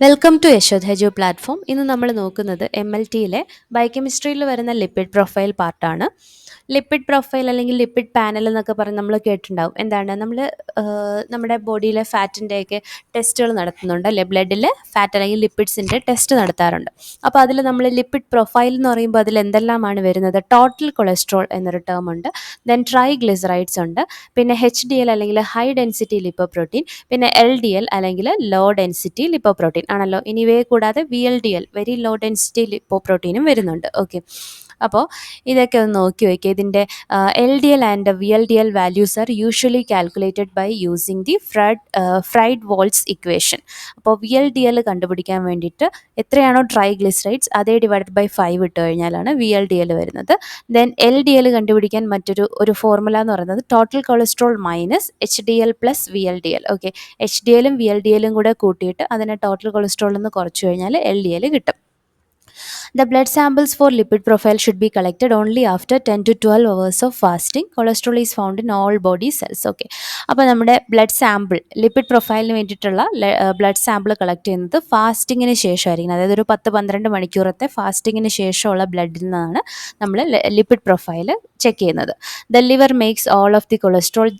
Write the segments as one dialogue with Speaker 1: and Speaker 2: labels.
Speaker 1: Welcome to യശോദ് platform ഇന്ന് നമ്മൾ നോക്കുന്നത് എം എൽ ടിയിലെ ബയോകെമിസ്ട്രിയിൽ വരുന്ന ലിപ്പിഡ് പ്രൊഫൈൽ പാർട്ടാണ് ലിപ്പിഡ് പ്രൊഫൈൽ അല്ലെങ്കിൽ ലിപ്പിഡ് പാനൽ എന്നൊക്കെ പറഞ്ഞ് നമ്മൾ കേട്ടിട്ടുണ്ടാവും. എന്താണ്? നമ്മൾ നമ്മുടെ ബോഡിയിലെ ഫാറ്റിന്റെയൊക്കെ ടെസ്റ്റുകൾ നടത്തുന്നുണ്ട്. അല്ലെ ബ്ലഡിൽ ഫാറ്റ് അല്ലെങ്കിൽ ലിപ്പിഡ്സിന്റെ ടെസ്റ്റ് നടത്താറുണ്ട്. അപ്പോൾ അതിൽ നമ്മൾ ലിപ്പിഡ് പ്രൊഫൈൽ എന്ന് പറയുമ്പോൾ അതിൽ എന്തെല്ലാമാണ് വരുന്നത്? ടോട്ടൽ കൊളസ്ട്രോൾ എന്നൊരു ടേം ഉണ്ട്. ദെൻ ട്രൈ ഗ്ലിസറൈഡ്സ് ഉണ്ട്. പിന്നെ എച്ച് ഡി എൽ അല്ലെങ്കിൽ ഹൈ ഡെൻസിറ്റി ലിപ്പോ പ്രോട്ടീൻ പിന്നെ എൽ ഡി എൽ അല്ലെങ്കിൽ ലോ ഡെൻസിറ്റി ലിപ്പോ പ്രോട്ടീൻ ആണല്ലോ. ഇനി ഇവയെ കൂടാതെ V L D L very low density lipo പ്രോട്ടീനും വരുന്നുണ്ട്. ഓക്കെ അപ്പോൾ ഇതൊക്കെ ഒന്ന് നോക്കി വയ്ക്കുക ഇതിന്റെ L D L and V L D L values are usually calculated by using the Fred Friedewald equation അപ്പോൾ വി എൽ ഡി എൽ കണ്ടുപിടിക്കാൻ വേണ്ടിയിട്ട് എത്രയാണോ ട്രൈഗ്ലിസറൈഡ്സ് അതേ ഡിവൈഡ് ബൈ ഫൈവ് ഇട്ട് കഴിഞ്ഞാലാണ് വി എൽ ഡി എൽ വരുന്നത്. ദെൻ എൽ ഡി എൽ കണ്ടുപിടിക്കാൻ മറ്റൊരു ഒരു ഫോർമുല എന്ന് പറയുന്നത് total cholesterol minus H D L plus V L D L okay H D എല്ലും വി എൽ ഡി എല്ലും കൂടെ കൂട്ടിയിട്ട് അതിനെ ടോട്ടൽ കൊളസ്ട്രോളിൽ നിന്ന് കുറച്ച് കഴിഞ്ഞാൽ എൽ ഡി എൽ കിട്ടും. The blood samples for lipid profile should be collected only after 10 to 12 hours of fasting. Cholesterol is found in all body cells. Okay അപ്പോൾ നമ്മുടെ ബ്ലഡ് സാമ്പിൾ ലിപ്പിഡ് പ്രൊഫൈലിന് വേണ്ടിയിട്ടുള്ള ബ്ലഡ് സാമ്പിൾ കളക്ട് ചെയ്യുന്നത് ഫാസ്റ്റിങ്ങിന് ശേഷമായിരിക്കും അതായത് ഒരു പത്ത് പന്ത്രണ്ട് മണിക്കൂറത്തെ ഫാസ്റ്റിങ്ങിന് ശേഷമുള്ള ബ്ലഡിൽ നിന്നാണ് നമ്മൾ ലിപ്പിഡ് പ്രൊഫൈൽ ചെക്ക് ചെയ്യുന്നത്. The liver makes all of the cholesterol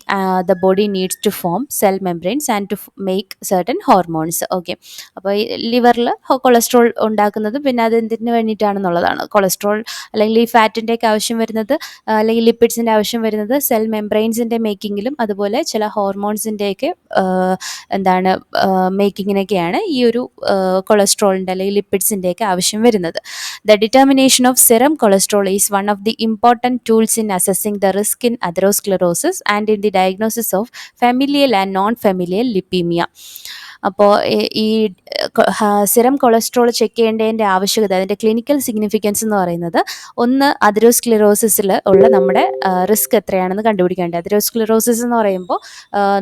Speaker 1: the body needs to form cell membranes and to make certain hormones okay അപ്പോൾ ഈ ലിവറിൽ കൊളസ്ട്രോൾ ഉണ്ടാക്കുന്നത് പിന്നെ അത് എന്തിനു വേണ്ടിയിട്ടാണെന്നുള്ളതാണ്. കൊളസ്ട്രോൾ അല്ലെങ്കിൽ ഈ ഫാറ്റിന്റെയൊക്കെ ആവശ്യം വരുന്നത് അല്ലെങ്കിൽ ലിപ്പിഡ്സിന്റെ ആവശ്യം വരുന്നത് സെൽ മെംബ്രെയിൻസിന്റെ മേക്കിങ്ങിലും അതുപോലെ ചില ഹോർമോൺസിന്റെയൊക്കെ എന്താണ് മേക്കിങ്ങിനൊക്കെയാണ് ഈ ഒരു കൊളസ്ട്രോളിന്റെ അല്ലെങ്കിൽ ലിപ്പിഡ്സിന്റെയൊക്കെ ആവശ്യം വരുന്നത്. The determination of serum cholesterol is one of the important tools in assessing the risk in atherosclerosis and in the diagnosis of familial and non-familial lipemia. അപ്പോൾ ഈ സിറം കൊളസ്ട്രോൾ ചെക്ക് ചെയ്യേണ്ടതിന്റെ ആവശ്യകത അതിന്റെ ക്ലിനിക്കൽ സിഗ്നിഫിക്കൻസ് എന്ന് പറയുന്നത് ഒന്ന് അതിരോസ്ക്ലിറോസിസിൽ ഉള്ള നമ്മുടെ risk എത്രയാണെന്ന് കണ്ടുപിടിക്കേണ്ടത്. അതിരോസ്ക്ലിറോസിസ് എന്ന് പറയുമ്പോൾ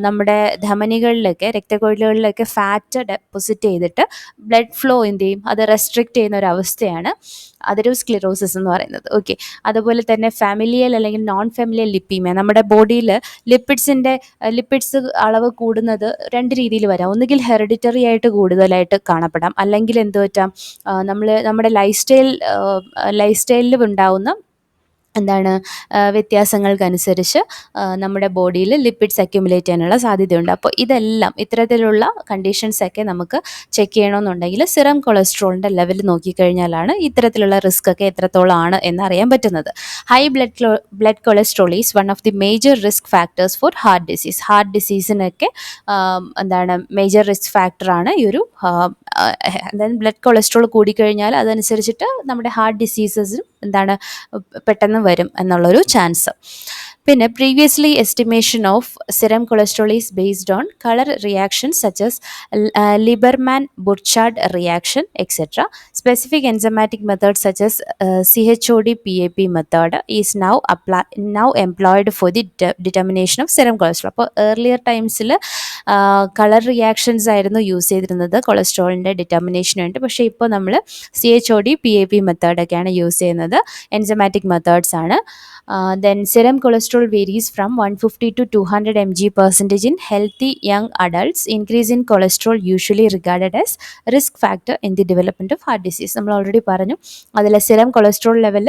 Speaker 1: നമ്മുടെ ധമനികളിലൊക്കെ രക്തക്കൊഴലുകളിലൊക്കെ ഫാറ്റ് ഡെപ്പോസിറ്റ് ചെയ്തിട്ട് ബ്ലഡ് ഫ്ലോ എന്ത് ചെയ്യും? അത് റെസ്ട്രിക്റ്റ് ചെയ്യുന്ന ഒരു അവസ്ഥയാണ് അതിരോസ്ക്ലിറോസിസ് എന്ന് പറയുന്നത്. ഓക്കെ അതുപോലെ തന്നെ ഫാമിലിയൽ അല്ലെങ്കിൽ നോൺ ഫാമിലിയൽ ലിപ്പീമിയ നമ്മുടെ ബോഡിയിൽ ലിപ്പിഡ്സിന്റെ ലിപ്പിഡ്സ് അളവ് കൂടുന്നത് രണ്ട് രീതിയിൽ വരാം. ഒന്നുകിൽ ഹെറിഡിറ്ററി ആയിട്ട് കൂടുതലായിട്ട് കാണപ്പെടാം. അല്ലെങ്കിൽ എന്ത് പറ്റാം നമ്മൾ നമ്മുടെ ലൈഫ് സ്റ്റൈൽ ലൈഫ് സ്റ്റൈലിൽ ഉണ്ടാവുന്ന എന്താണ് വ്യത്യാസങ്ങൾക്കനുസരിച്ച് നമ്മുടെ ബോഡിയിൽ ലിപ്പിഡ്സ് അക്യുമുലേറ്റ് ചെയ്യാനുള്ള സാധ്യതയുണ്ട്. അപ്പോൾ ഇതെല്ലാം ഇത്തരത്തിലുള്ള കണ്ടീഷൻസൊക്കെ നമുക്ക് ചെക്ക് ചെയ്യണമെന്നുണ്ടെങ്കിൽ സിറം കൊളസ്ട്രോളിന്റെ ലെവൽ നോക്കിക്കഴിഞ്ഞാലാണ് ഇത്തരത്തിലുള്ള റിസ്ക് ഒക്കെ എത്രത്തോളം ആണ് എന്ന് അറിയാൻ പറ്റുന്നത് high blood blood cholesterol is one of the major risk factors for heart disease heart ഡിസീസിനൊക്കെ എന്താണ് മേജർ റിസ്ക് ഫാക്ടറാണ് ഈ ഒരു അതായത് ബ്ലഡ് കൊളസ്ട്രോൾ കൂടിക്കഴിഞ്ഞാൽ അതനുസരിച്ചിട്ട് നമ്മുടെ ഹാർട്ട് ഡിസീസസും എന്താണ് പെട്ടെന്ന് വരും എന്നുള്ളൊരു ചാൻസ്. പിന്നെ previously estimation of serum cholesterol is based on colour reaction such as Liebermann Burchard reaction etcetera specific enzymatic method such as C H O D P A P method is now apply now employed for the determination of serum cholesterol അപ്പോൾ earlier ടൈംസിൽ colour reactions ആയിരുന്നു use ചെയ്തിരുന്നത് കൊളസ്ട്രോളിന്റെ ഡിറ്റർമിനേഷന് വേണ്ടി. പക്ഷേ ഇപ്പോൾ നമ്മൾ C H O D P A P മെത്തേഡൊക്കെയാണ് use ചെയ്യുന്നത്. എൻസമാറ്റിക് മെത്തേഡ്സ് ആണ്. Then serum cholesterol one fifty to two hundred M G percentage in healthy young adults increase in cholesterol usually regarded as risk factor in the development of heart disease നമ്മൾ already പറഞ്ഞു. അതിൽ സ്ഥിരം cholesterol level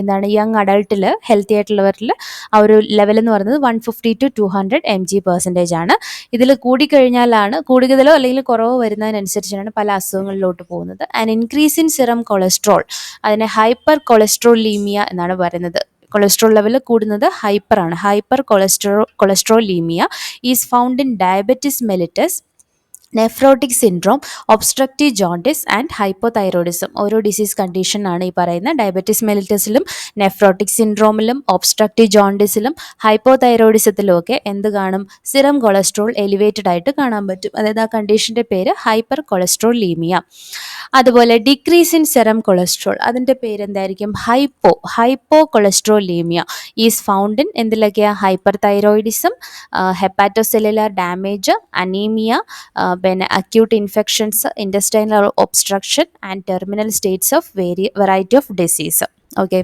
Speaker 1: എന്താണ് young അഡൾട്ടിൽ healthy ആയിട്ടുള്ളവരിൽ ആ ഒരു level എന്ന് പറയുന്നത് one fifty to two hundred M G percentage ആണ്. ഇതിൽ കൂടിക്കഴിഞ്ഞാലാണ് കൂടുതലോ അല്ലെങ്കിൽ കുറവോ വരുന്നതിനനുസരിച്ചാണ് പല അസുഖങ്ങളിലോട്ട് പോകുന്നത്. And increase in serum cholesterol അതിനെ ഹൈപ്പർ കൊളസ്ട്രോളീമിയ എന്നാണ് പറയുന്നത്. കൊളസ്ട്രോൾ ലെവൽ കൂടുന്നത് ഹൈപ്പർ ആണ്. Hyper cholesterol cholesterolaemia is found in diabetes mellitus nephrotic syndrome obstructive jaundice and hypothyroidism. ഓരോ ഡിസീസ് കണ്ടീഷനാണ് ഈ പറയുന്ന. ഡയബറ്റിസ് മെലിറ്റസിലും നെഫ്രോട്ടിക് സിൻഡ്രോമിലും ഒബ്സ്ട്രക്റ്റീവ് ജോണ്ടിസിലും ഹൈപ്പോതൈറോയിഡിസത്തിലും ഒക്കെ എന്ത് കാണും? സിറം കൊളസ്ട്രോൾ എലിവേറ്റഡ് ആയിട്ട് കാണാൻ പറ്റും. അതായത് ആ കണ്ടീഷന്റെ പേര് ഹൈപ്പർ കൊളസ്ട്രോൾ ലീമിയ അതുപോലെ ഡിക്രീസ് ഇൻ സെറം കൊളസ്ട്രോൾ അതിന്റെ പേരെന്തായിരിക്കും hypo hypo cholesterol ലീമിയ is in എന്തിലൊക്കെയാണ് hyperthyroidism hepatocellular damage anaemia പിന്നെ acute infections intestinal obstruction and terminal states of very variety of disease okay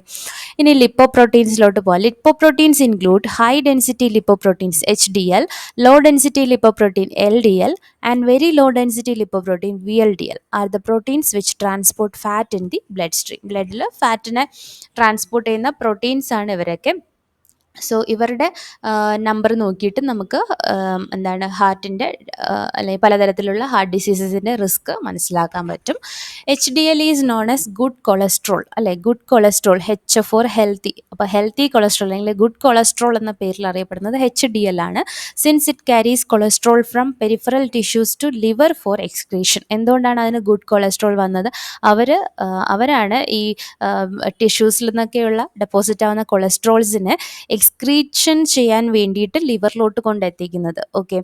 Speaker 1: ഇനി ലിപ്പോ പ്രോട്ടീൻസിലോട്ട് പോകാം lipoproteins include high density lipoproteins H D L low density lipoprotein L D L and very low density lipoprotein V L D L are the proteins which transport fat in the blood stream ബ്ലഡിൽ ഫാറ്റിനെ transport ചെയ്യുന്ന proteins ആണ് ഇവരൊക്കെ. So ഇവരുടെ number നോക്കിയിട്ട് നമുക്ക് എന്താണ് ഹാർട്ടിന്റെ അല്ലെങ്കിൽ പലതരത്തിലുള്ള ഹാർട്ട് ഡിസീസസിന്റെ റിസ്ക് മനസ്സിലാക്കാൻ പറ്റും. H D L is known as good cholesterol അല്ലെ good cholesterol H for healthy അപ്പോൾ ഹെൽത്തി കൊളസ്ട്രോൾ അല്ലെങ്കിൽ ഗുഡ് കൊളസ്ട്രോൾ എന്ന പേരിൽ അറിയപ്പെടുന്നത് എച്ച് ഡി എൽ ആണ്. Since it carries cholesterol from peripheral tissues to liver for excretion എന്തുകൊണ്ടാണ് അതിന് good cholesterol വന്നത്? അവർ അവരാണ് ഈ ടിഷ്യൂസിൽ നിന്നൊക്കെയുള്ള ഡെപ്പോസിറ്റ് ആവുന്ന കൊളസ്ട്രോൾസിനെ എക്സ്ക്രീഷൻ ചെയ്യാൻ വേണ്ടിയിട്ട് ലിവറിലോട്ട് കൊണ്ടെത്തിക്കുന്നത്. ഓക്കെ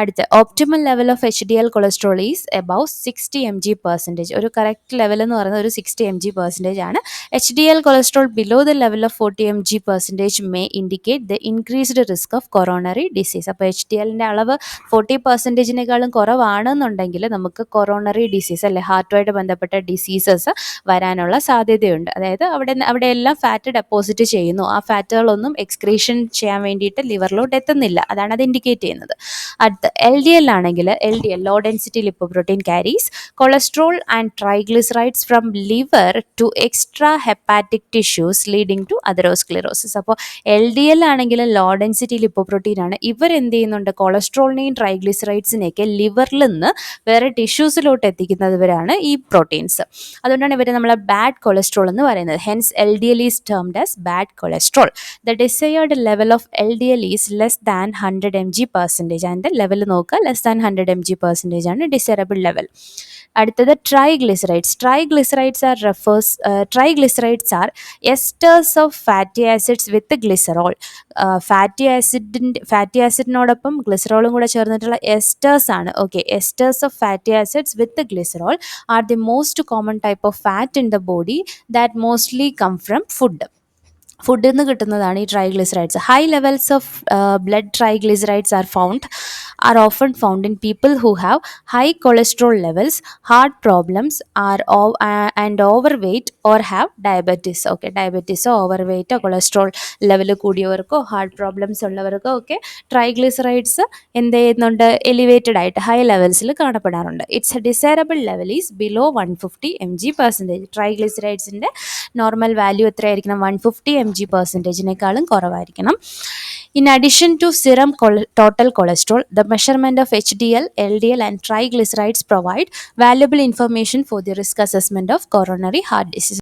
Speaker 1: അടുത്ത optimal level of H D L cholesterol is above sixty M G percentage ഒരു കറക്റ്റ് ലെവൽ എന്ന് പറയുന്നത് ഒരു സിക്സ്റ്റി എം ജി പെർസെന്റേജ് ആണ്. H D L cholesterol below the level of forty M G percentage may indicate the increased risk of coronary disease അപ്പോൾ H D എല്ലിന്റെ അളവ് forty പെർസെന്റേജിനേക്കാളും കുറവാണെന്നുണ്ടെങ്കിൽ നമുക്ക് coronary disease അല്ലെ ഹാർട്ടുമായിട്ട് ബന്ധപ്പെട്ട ഡിസീസസ് വരാനുള്ള സാധ്യതയുണ്ട്. അതായത് അവിടെ അവിടെയെല്ലാം ഫാറ്റ് ഡെപ്പോസിറ്റ് ചെയ്യുന്നു. ആ ഫാറ്റുകളൊന്നും എക്സ്ക്രീഷൻ ചെയ്യാൻ വേണ്ടിയിട്ട് ലിവറിലോട്ട് എത്തുന്നില്ല. അതാണ് അത് ഇൻഡിക്കേറ്റ് ചെയ്യുന്നത്. അടുത്ത എൽ ഡി എൽ ആണെങ്കിൽ L D L low density lipoprotein carries cholesterol and triglycerides from liver to extra hepatic tissues leading to atherosclerosis അപ്പോൾ എൽ ഡി എൽ ആണെങ്കിൽ ലോ ഡെൻസിറ്റി ലിപ്പോപ്രോട്ടീൻ ആണ്. ഇവർ എന്ത് ചെയ്യുന്നുണ്ട്? കൊളസ്ട്രോളിനെയും ട്രൈഗ്ലിസറൈഡ്സിനെയൊക്കെ ലിവറിൽ നിന്ന് വേറെ ടിഷ്യൂസിലോട്ട് എത്തിക്കുന്നവരാണ് ഈ പ്രോട്ടീൻസ് അതുകൊണ്ടാണ് ഇവർ നമ്മളെ ബാഡ് കൊളസ്ട്രോൾ എന്ന് പറയുന്നത്. Hence L D L is termed as bad cholesterol that desired level of L D L is less than hundred M G percentage അതിന്റെ ലെവൽ നോക്കുക less than hundred M G percentage ആണ് desirable level. അടുത്തത് triglycerides. Triglycerides are refers triglycerides are esters of fatty acids with glycerol. Fatty ആസിഡിന്റെ fatty ആസിഡിനോടൊപ്പം ഗ്ലിസറോളും കൂടെ ചേർന്നിട്ടുള്ള esters ആണ്. Okay esters of fatty acids with glycerol are the most common type of fat in the body that mostly come from food. ഫുഡിൽ നിന്ന് കിട്ടുന്നതാണ് ഈ triglycerides high levels of blood triglycerides are found are often found in people who have high cholesterol levels heart problems are and overweight or have diabetes okay ഡയബറ്റീസോ ഓവർ വെയ്റ്റോ cholesterol level കൂടിയവർക്കോ heart problems ഉള്ളവർക്കോ ഒക്കെ triglycerides എന്ത് ചെയ്യുന്നുണ്ട്? Elevated ആയിട്ട് high ലെവൽസിൽ കാണപ്പെടാറുണ്ട്. It's a desirable level is below one fifty M G percentage ട്രൈഗ്ലിസറൈഡ്സിന്റെ normal value എത്രയായിരിക്കണം? വൺ ഫിഫ്റ്റി എം ജി പെർസെന്റേജിനേക്കാളും കുറവായിരിക്കണം. In addition to serum total cholesterol the measurement of H D L L D L and triglycerides provide valuable information for the risk assessment of coronary heart disease